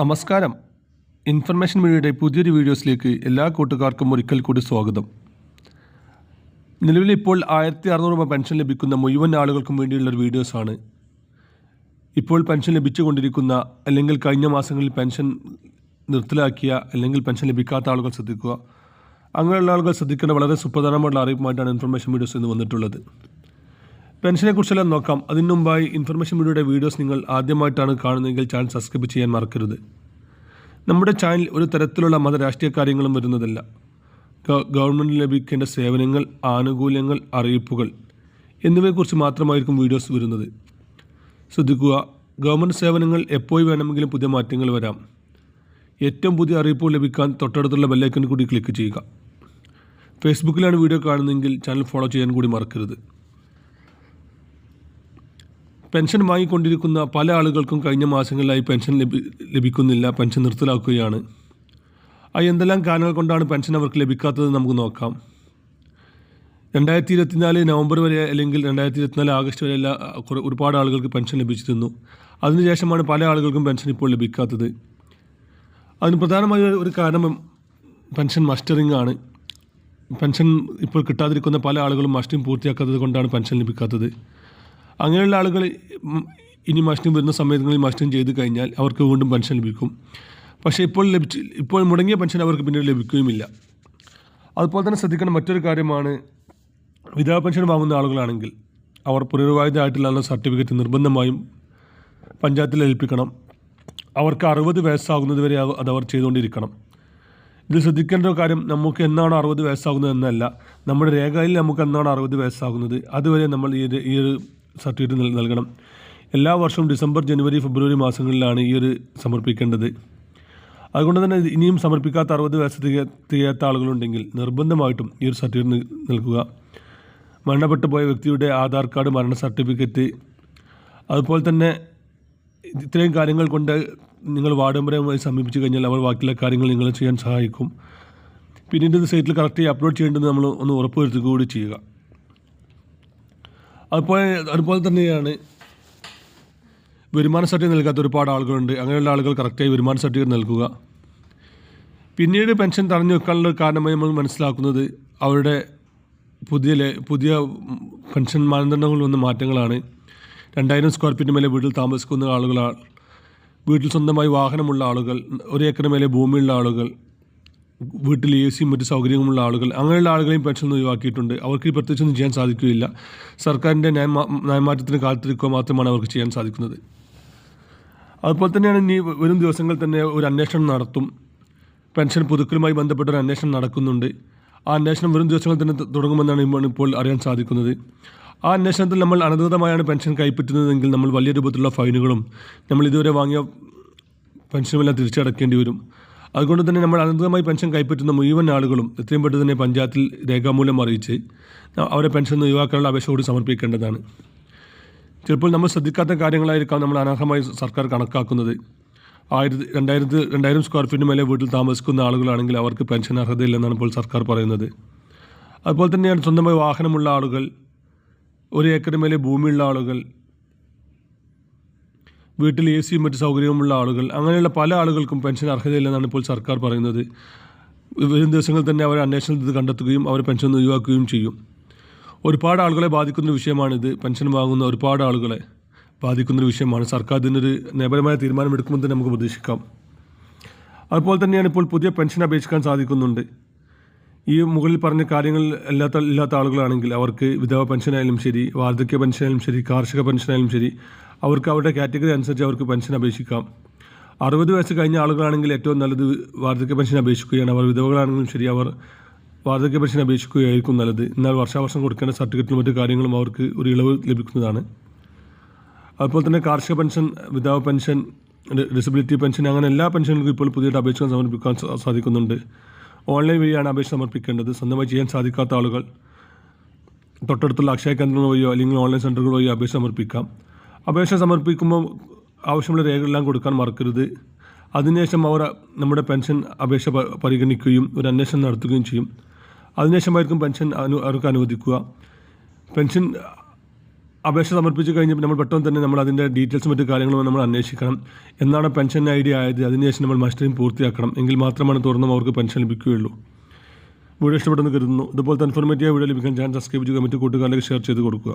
നമസ്കാരം. ഇൻഫർമേഷൻ മീഡിയയുടെ പുതിയൊരു വീഡിയോസിലേക്ക് എല്ലാ കൂട്ടുകാർക്കും ഒരിക്കൽ കൂടി സ്വാഗതം. നിലവിൽ ഇപ്പോൾ ആയിരത്തി അറുന്നൂറ് രൂപ പെൻഷൻ ലഭിക്കുന്ന മുഴുവൻ ആളുകൾക്കും വേണ്ടിയുള്ള ഒരു വീഡിയോസാണ്. ഇപ്പോൾ പെൻഷൻ ലഭിച്ചുകൊണ്ടിരിക്കുന്ന അല്ലെങ്കിൽ കഴിഞ്ഞ മാസങ്ങളിൽ പെൻഷൻ നിർത്തലാക്കിയ അല്ലെങ്കിൽ പെൻഷൻ ലഭിക്കാത്ത ആളുകൾ ശ്രദ്ധിക്കുക. അങ്ങനെയുള്ള ആളുകൾ ശ്രദ്ധിക്കേണ്ട വളരെ സുപ്രധാനമായിട്ടുള്ള അറിയിപ്പുമായിട്ടാണ് ഇൻഫർമേഷൻ വീഡിയോസ് ഇന്ന് വന്നിട്ടുള്ളത്. പെൻഷനെ കുറിച്ചെല്ലാം നോക്കാം. അതിനു മുമ്പായി ഇൻഫർമേഷൻ മീഡിയയുടെ വീഡിയോസ് നിങ്ങൾ ആദ്യമായിട്ടാണ് കാണുന്നതെങ്കിൽ ചാനൽ സബ്സ്ക്രൈബ് ചെയ്യാൻ മറക്കരുത്. നമ്മുടെ ചാനൽ ഒരു തരത്തിലുള്ള മത രാഷ്ട്രീയ കാര്യങ്ങളും വരുന്നതല്ല. ഗവൺമെന്റ് ലഭിക്കേണ്ട സേവനങ്ങൾ ആനുകൂല്യങ്ങൾ അറിയിപ്പുകൾ എന്നിവയെക്കുറിച്ച് മാത്രമായിരിക്കും വീഡിയോസ് വരുന്നത്. ശ്രദ്ധിക്കുക ഗവൺമെന്റ് സേവനങ്ങൾ എപ്പോൾ വേണമെങ്കിലും പുതിയ മാറ്റങ്ങൾ വരാം. ഏറ്റവും പുതിയ അറിയിപ്പുകൾ ലഭിക്കാൻ തൊട്ടടുത്തുള്ള ബെല്ലൈക്കൺ കൂടി ക്ലിക്ക് ചെയ്യുക. ഫേസ്ബുക്കിലാണ് വീഡിയോ കാണുന്നതെങ്കിൽ ചാനൽ ഫോളോ ചെയ്യാൻ കൂടി മറക്കരുത്. പെൻഷൻ വാങ്ങിക്കൊണ്ടിരിക്കുന്ന പല ആളുകൾക്കും കഴിഞ്ഞ മാസങ്ങളിലായി പെൻഷൻ ലഭി ലഭിക്കുന്നില്ല പെൻഷൻ നിർത്തലാക്കുകയാണ്. ആ എന്തെല്ലാം കാരണങ്ങൾ കൊണ്ടാണ് പെൻഷൻ അവർക്ക് ലഭിക്കാത്തത് നമുക്ക് നോക്കാം. രണ്ടായിരത്തി ഇരുപത്തിനാല് നവംബർ വരെ അല്ലെങ്കിൽ രണ്ടായിരത്തി ഇരുപത്തിനാല് ആഗസ്റ്റ് വരെ എല്ലാ ഒരുപാട് ആളുകൾക്ക് പെൻഷൻ ലഭിച്ചിരുന്നു. അതിനുശേഷമാണ് പല ആളുകൾക്കും പെൻഷൻ ഇപ്പോൾ ലഭിക്കാത്തത്. അതിന് പ്രധാനമായ ഒരു കാരണം പെൻഷൻ മസ്റ്ററിംഗ് ആണ്. പെൻഷൻ ഇപ്പോൾ കിട്ടാതിരിക്കുന്ന പല ആളുകളും മസ്റ്ററിങ് പൂർത്തിയാക്കാത്തത് കൊണ്ടാണ് പെൻഷൻ ലഭിക്കാത്തത്. അങ്ങനെയുള്ള ആളുകൾ ഇനി മസ്റ്റിംഗ് വരുന്ന സമയങ്ങളിൽ മസ്റ്റിംഗ് ചെയ്ത് കഴിഞ്ഞാൽ അവർക്ക് വീണ്ടും പെൻഷൻ ലഭിക്കും. പക്ഷേ ഇപ്പോൾ ലഭിച്ച് ഇപ്പോൾ മുടങ്ങിയ പെൻഷൻ അവർക്ക് പിന്നീട് ലഭിക്കുകയുമില്ല. അതുപോലെ തന്നെ ശ്രദ്ധിക്കേണ്ട മറ്റൊരു കാര്യമാണ് വിധവാ പെൻഷൻ വാങ്ങുന്ന ആളുകളാണെങ്കിൽ അവർ പുനരുവായുധമായിട്ടുള്ള സർട്ടിഫിക്കറ്റ് നിർബന്ധമായും പഞ്ചായത്തിൽ ഏൽപ്പിക്കണം. അവർക്ക് അറുപത് വയസ്സാകുന്നത് വരെ അവ- അത് അവർ ചെയ്തുകൊണ്ടിരിക്കണം. ഇത് ശ്രദ്ധിക്കേണ്ട കാര്യം നമുക്ക് എന്നാണ് അറുപത് വയസ്സാകുന്നത് എന്നല്ല. നമ്മുടെ രേഖയിൽ നമുക്ക് എന്നാണ് അറുപത് വയസ്സാകുന്നത്? അതുവരെ നമ്മൾ ഈ ഈ ഒരു സർട്ടിഫിക്കറ്റ് നൽകണം. എല്ലാ വർഷവും ഡിസംബർ ജനുവരി ഫെബ്രുവരി മാസങ്ങളിലാണ് ഈ ഒരു സമർപ്പിക്കേണ്ടത്. അതുകൊണ്ട് തന്നെ ഇനിയും സമർപ്പിക്കാത്ത അറുപത് വയസ്സ് തിക തികയാത്ത ആളുകളുണ്ടെങ്കിൽ നിർബന്ധമായിട്ടും ഈ ഒരു സർട്ടിഫിക്കറ്റ് നൽകുക. മരണപ്പെട്ടു പോയ വ്യക്തിയുടെ ആധാർ കാർഡ് മരണ സർട്ടിഫിക്കറ്റ് അതുപോലെ തന്നെ ഇത്രയും കാര്യങ്ങൾ കൊണ്ട് നിങ്ങൾ വാർഡംബരമായി സമീപിച്ചു കഴിഞ്ഞാൽ അവർ ബാക്കിയുള്ള കാര്യങ്ങൾ നിങ്ങൾ ചെയ്യാൻ സഹായിക്കും. പിന്നീട് ഇത് സൈറ്റിൽ കറക്റ്റായി അപ്ലോഡ് ചെയ്യേണ്ടത് നമ്മൾ ഒന്ന് ഉറപ്പുവരുത്തുക കൂടി ചെയ്യുക. അതുപോലെ അതുപോലെ തന്നെയാണ് വരുമാന സർട്ടിഫിക്കറ്റ് നൽകാത്ത ഒരുപാട് ആളുകളുണ്ട്. അങ്ങനെയുള്ള ആളുകൾ കറക്റ്റായി വരുമാന സർട്ടിഫിക്കറ്റ് നൽകുക. പിന്നീട് പെൻഷൻ തടഞ്ഞു വെക്കാനുള്ള കാരണമായി നമ്മൾ മനസ്സിലാക്കുന്നത് അവരുടെ പുതിയ പുതിയ പെൻഷൻ മാനദണ്ഡങ്ങളിൽ വന്ന മാറ്റങ്ങളാണ്. രണ്ടായിരം സ്ക്വയർ ഫീറ്റ് മേലെ വീട്ടിൽ താമസിക്കുന്ന ആളുകളാണ് വീട്ടിൽ സ്വന്തമായി വാഹനമുള്ള ആളുകൾ ഒരു ഏക്കർ മേലെ ഭൂമിയുള്ള ആളുകൾ വീട്ടിൽ എ സിയും മറ്റ് സൗകര്യങ്ങളുള്ള ആളുകൾ അങ്ങനെയുള്ള ആളുകളെയും പെൻഷൻ ഒഴിവാക്കിയിട്ടുണ്ട്. അവർക്ക് പ്രത്യേകിച്ചൊന്നും ചെയ്യാൻ സാധിക്കുകയില്ല. സർക്കാരിന്റെ നയമാ നയമാറ്റത്തിന് കാത്തിരിക്കുക മാത്രമാണ് അവർക്ക് ചെയ്യാൻ സാധിക്കുന്നത്. അതുപോലെ തന്നെയാണ് ഇനി വരും ദിവസങ്ങളിൽ തന്നെ ഒരു അന്വേഷണം നടത്തും. പെൻഷൻ പുതുക്കലുമായി ബന്ധപ്പെട്ട ഒരു അന്വേഷണം നടക്കുന്നുണ്ട്. ആ അന്വേഷണം വരും ദിവസങ്ങളിൽ തന്നെ തുടങ്ങുമെന്നാണ് ഇപ്പോൾ അറിയാൻ സാധിക്കുന്നത്. ആ അന്വേഷണത്തിൽ നമ്മൾ അനധികൃതമായാണ് പെൻഷൻ കൈപ്പറ്റുന്നതെങ്കിൽ നമ്മൾ വലിയ രൂപത്തിലുള്ള ഫൈനുകളും നമ്മൾ ഇതുവരെ വാങ്ങിയ പെൻഷനുമെല്ലാം തിരിച്ചടക്കേണ്ടി വരും. അതുകൊണ്ട് തന്നെ നമ്മൾ അനന്തമായി പെൻഷൻ കൈപ്പറ്റുന്ന മുഴുവൻ ആളുകളും എത്രയും പെട്ടെന്ന് തന്നെ പഞ്ചായത്തിൽ രേഖാമൂലം അറിയിച്ച് അവരെ പെൻഷൻ ഒഴിവാക്കാനുള്ള അപേക്ഷ കൂടി സമർപ്പിക്കേണ്ടതാണ്. ചിലപ്പോൾ നമ്മൾ ശ്രദ്ധിക്കാത്ത കാര്യങ്ങളായിരിക്കാം നമ്മൾ അനർഹമായി സർക്കാർ കണക്കാക്കുന്നത്. ആയിരത്തി രണ്ടായിരത്തി രണ്ടായിരം സ്ക്വയർ ഫീറ്റിന് മേലെ വീട്ടിൽ താമസിക്കുന്ന ആളുകളാണെങ്കിൽ അവർക്ക് പെൻഷൻ അർഹതയില്ലെന്നാണ് ഇപ്പോൾ സർക്കാർ പറയുന്നത്. അതുപോലെ തന്നെയാണ് സ്വന്തമായി വാഹനമുള്ള ആളുകൾ ഒരു ഏക്കറിന് മേലെ ഭൂമിയുള്ള ആളുകൾ വീട്ടിൽ എ സിയും മറ്റ് സൗകര്യവുമുള്ള ആളുകൾ അങ്ങനെയുള്ള പല ആളുകൾക്കും പെൻഷൻ അർഹതയില്ലെന്നാണ് ഇപ്പോൾ സർക്കാർ പറയുന്നത്. വരും ദിവസങ്ങളിൽ തന്നെ അവർ അന്വേഷണത്തിൽ കണ്ടെത്തുകയും അവർ പെൻഷൻ ഒഴിവാക്കുകയും ചെയ്യും. ഒരുപാട് ആളുകളെ ബാധിക്കുന്ന വിഷയമാണിത്. പെൻഷൻ വാങ്ങുന്ന ഒരുപാട് ആളുകളെ ബാധിക്കുന്നൊരു വിഷയമാണ്. സർക്കാർ ഇതിനൊരു നിയമപരമായ തീരുമാനമെടുക്കുമെന്ന് തന്നെ നമുക്ക് പ്രതീക്ഷിക്കാം. അതുപോലെ തന്നെയാണ് ഇപ്പോൾ പുതിയ പെൻഷൻ അപേക്ഷിക്കാൻ സാധിക്കുന്നുണ്ട്. ഈ മുകളിൽ പറഞ്ഞ കാര്യങ്ങൾ അല്ലാത്ത ഇല്ലാത്ത ആളുകളാണെങ്കിൽ അവർക്ക് വിധവ പെൻഷനായാലും ശരി വാർദ്ധക്യ പെൻഷനായാലും ശരി കാർഷിക പെൻഷനായാലും ശരി അവർക്ക് അവരുടെ കാറ്റഗറി അനുസരിച്ച് അവർക്ക് പെൻഷൻ അപേക്ഷിക്കാം. അറുപത് വയസ്സ് കഴിഞ്ഞ ആളുകളാണെങ്കിൽ ഏറ്റവും നല്ലത് വാർദ്ധക്യ പെൻഷൻ അപേക്ഷിക്കുകയാണ്. അവർ വിധവകളാണെങ്കിലും ശരി അവർ വാർദ്ധക്യ പെൻഷൻ അപേക്ഷിക്കുകയായിരിക്കും നല്ലത്. എന്നാൽ വർഷാവർഷം കൊടുക്കേണ്ട സർട്ടിഫിക്കറ്റും മറ്റു കാര്യങ്ങളും അവർക്ക് ഒരു ഇളവ് ലഭിക്കുന്നതാണ്. അതുപോലെ തന്നെ കാർഷിക പെൻഷൻ വിധവ പെൻഷൻ ഡിസബിലിറ്റി പെൻഷൻ അങ്ങനെ എല്ലാ പെൻഷനുകൾക്കും ഇപ്പോൾ പുതിയതായിട്ട് അപേക്ഷ സമർപ്പിക്കാൻ സാധിക്കുന്നുണ്ട്. ഓൺലൈൻ വഴിയാണ് അപേക്ഷ സമർപ്പിക്കേണ്ടത്. സ്വന്തമായി ചെയ്യാൻ സാധിക്കാത്ത ആളുകൾ തൊട്ടടുത്തുള്ള അക്ഷയ കേന്ദ്രങ്ങൾ വഴിയോ അല്ലെങ്കിൽ ഓൺലൈൻ സെന്ററുകൾ വഴിയോ അപേക്ഷ സമർപ്പിക്കാം. അപേക്ഷ സമർപ്പിക്കുമ്പോൾ ആവശ്യമുള്ള രേഖകളെല്ലാം കൊടുക്കാൻ മറക്കരുത്. അതിനുശേഷം അവർ നമ്മുടെ പെൻഷൻ അപേക്ഷ പരിഗണിക്കുകയും ഒരു അന്വേഷണം നടത്തുകയും ചെയ്യും. അതിനുശേഷമായിരിക്കും പെൻഷൻ അനു അവർക്ക് അനുവദിക്കുക. പെൻഷൻ അപേക്ഷ സമർപ്പിച്ച് കഴിഞ്ഞപ്പോൾ നമ്മൾ പെട്ടെന്ന് തന്നെ നമ്മൾ അതിന്റെ ഡീറ്റെയിൽസും മറ്റു കാര്യങ്ങളും നമ്മൾ അന്വേഷിക്കണം. എന്നാണ് പെൻഷൻ ഐ ഡി ആയത്. അതിനുശേഷം നമ്മൾ മസ്റ്ററിംഗ് പൂർത്തിയാക്കണം. എങ്കിൽ മാത്രമാണ് തുറന്നും അവർക്ക് പെൻഷൻ ലഭിക്കുകയുള്ളൂ. വീഡിയോ ഇഷ്ടപ്പെട്ടെന്ന് കരുതുന്നു. ഇതുപോലത്തെ ഇൻഫോർമേറ്റീവ് വീഡിയോ ലഭിക്കാൻ ചാനൽ സബ്സ്ക്രൈബ് ചെയ്യുക മറ്റു കൂട്ടുകാരിലേക്ക് ഷെയർ ചെയ്ത് കൊടുക്കുക.